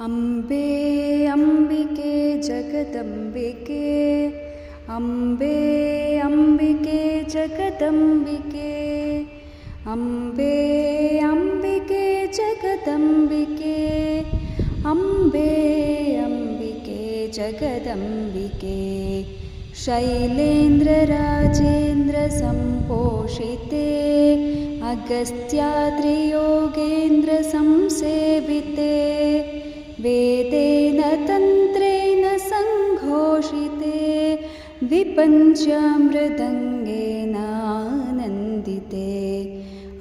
अम्बे अम्बिके जगदम्बिके। अम्बे अम्बिके जगदम्बिके। अम्बे अम्बिके जगदम्बिके। अम्बे अम्बिके जगदम्बिके। शैलेन्द्रराजेन्द्रसम्पोषिते अगस्त्याद्रियोगेन्द्रसंसेविते वेदेन तन्त्रेण सङ्घोषिते विपञ्चमृदङ्गेन आनन्दिते।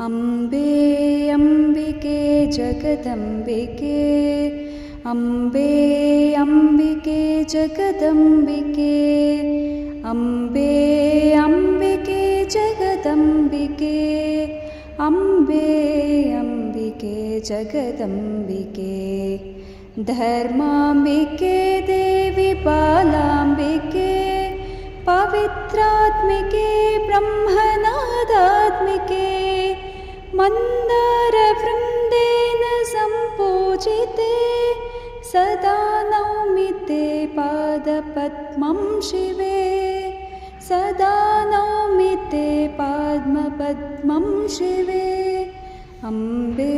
अम्बे अम्बिके जगदम्बिके। अम्बे अम्बिके जगदम्बिके। अम्बे अम्बिके जगदम्बिके। अम्बे अम्बिके जगदम्बिके धर्माम्बिके देवि बालाम्बिके पवित्रात्मिके ब्रह्मनादात्मिके मन्दारवृन्देन सम्पूजिते सदा नौमि ते पादपद्मं शिवे सदा नौमि ते पाद्मपद्मं शिवे। अम्बे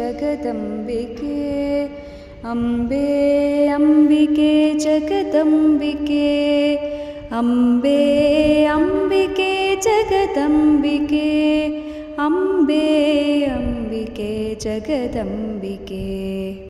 जगदम्बिके अम्बे अम्बिके जगदम्बिके अम्बे अम्बिके जगदम्बिके अम्बे अम्बिके जगदम्बिके